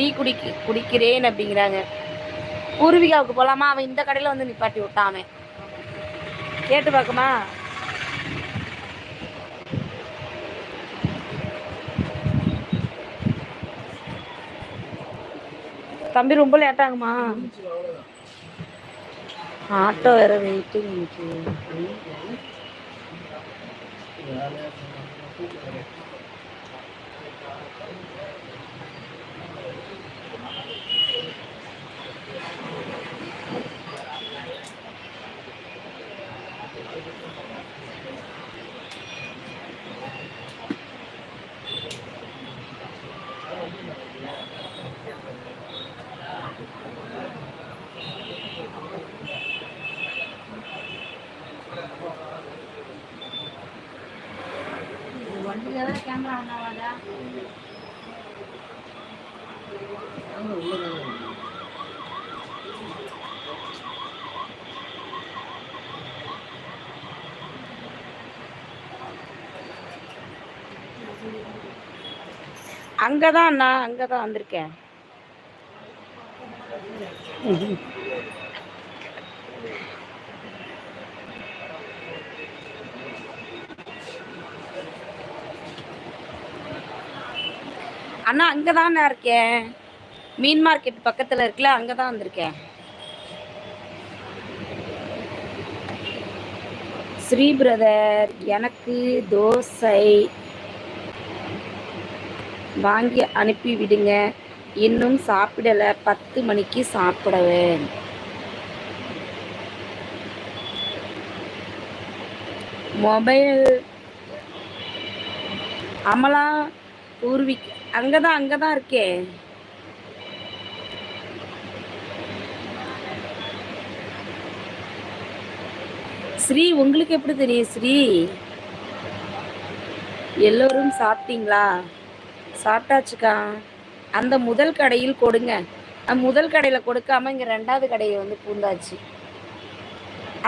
Tea குடிக்க குடிக்கிறேன் அப்படிங்கிறாங்க. பூர்விகாவுக்கு போகலாமா அவன் இந்த கடையில் வந்து நிப்பாட்டி விட்டான் கேட்டு பார்க்குமா? தம்பி ரொம்ப லேட்டாகுமா ஆட்டோ வேற வெயிட்டிங் கேமரா ஒன்றாவாதா அங்கதான் அண்ணா அங்கதான் வந்திருக்கேன். அண்ணா அங்கே தான் இருக்கேன். மீன் மார்க்கெட் பக்கத்தில் இருக்குல்ல அங்கே தான் வந்திருக்கேன். ஸ்ரீ பிரதர் எனக்கு தோசை. வாங்கி அனுப்பி விடுங்க. இன்னும் சாப்பிடலை. பத்து மணிக்கு சாப்பிடுவேன். மொபைல். அமலா பூர்விக். அங்கதான் அங்கதான் இருக்கே. ஸ்ரீ உங்களுக்கு எப்படி தெரியும் ஸ்ரீ? எல்லோரும் சாப்பிட்டீங்களா? சாப்பிட்டாச்சுக்கா. அந்த முதல் கடையில் கொடுங்க. முதல் கடையில் கொடுக்காம இங்கே ரெண்டாவது கடையை வந்து பூந்தாச்சு.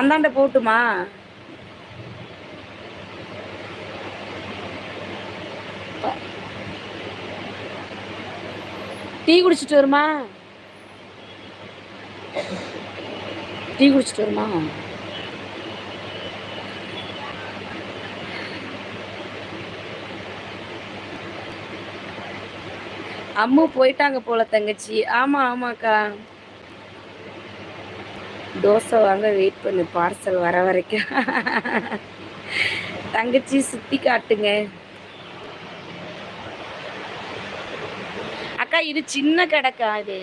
அந்தாண்ட போட்டுமா? டீ குடிச்சிட்டு வருமா? டீ குடிச்சிட்டு வருமா? அம்மு போயிட்டாங்க போல தங்கச்சி. ஆமா ஆமாக்கா. தோசை வாங்க வெயிட் பண்ணு பார்சல் வர வரைக்கும். தங்கச்சி சுத்தி காட்டுங்க. அக்கா இது சின்ன கடைக்கா இது?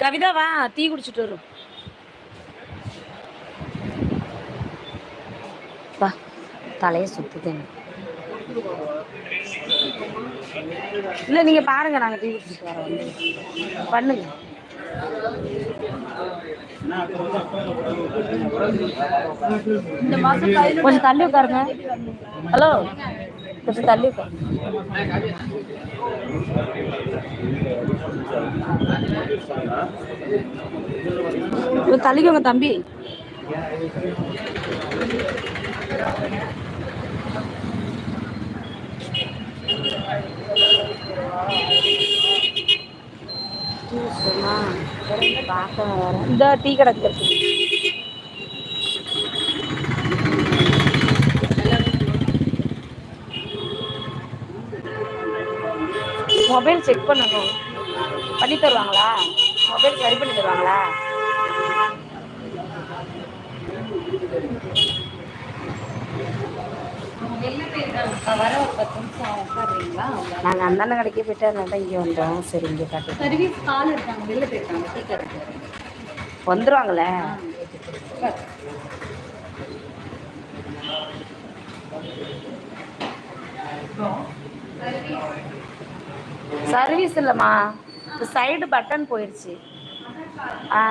கவிதா வா டீ குடிச்சிட்டு வரும். வா தலையை சுத்துது இல்லை நீங்கள் பாருங்க நாங்கள் டீ குடிச்சிட்டு வரோம். வந்து பண்ணுங்க கொஞ்சம் தள்ளி உட்காருங்க. ஹலோ கொஞ்சம் தள்ளி உட்காரு தள்ளிக்கோங்க தம்பி. இந்த டீ கடைக்கு மொபைல் செக் பண்ணணும். பண்ணி தருவாங்களா? மொபைல் சரி பண்ணி தருவாங்களா? நாங்கள் அந்தாண்ட கடைக்கு போயிட்டு அதனால இங்கே வந்தோம். சரி இங்கே காட்டு சர்வீஸ் கால் இருக்காங்க வெளில போயிருக்காங்க சர்வீஸ் இல்லைம்மா. இப்போ சைடு பட்டன் போயிடுச்சு ஆ.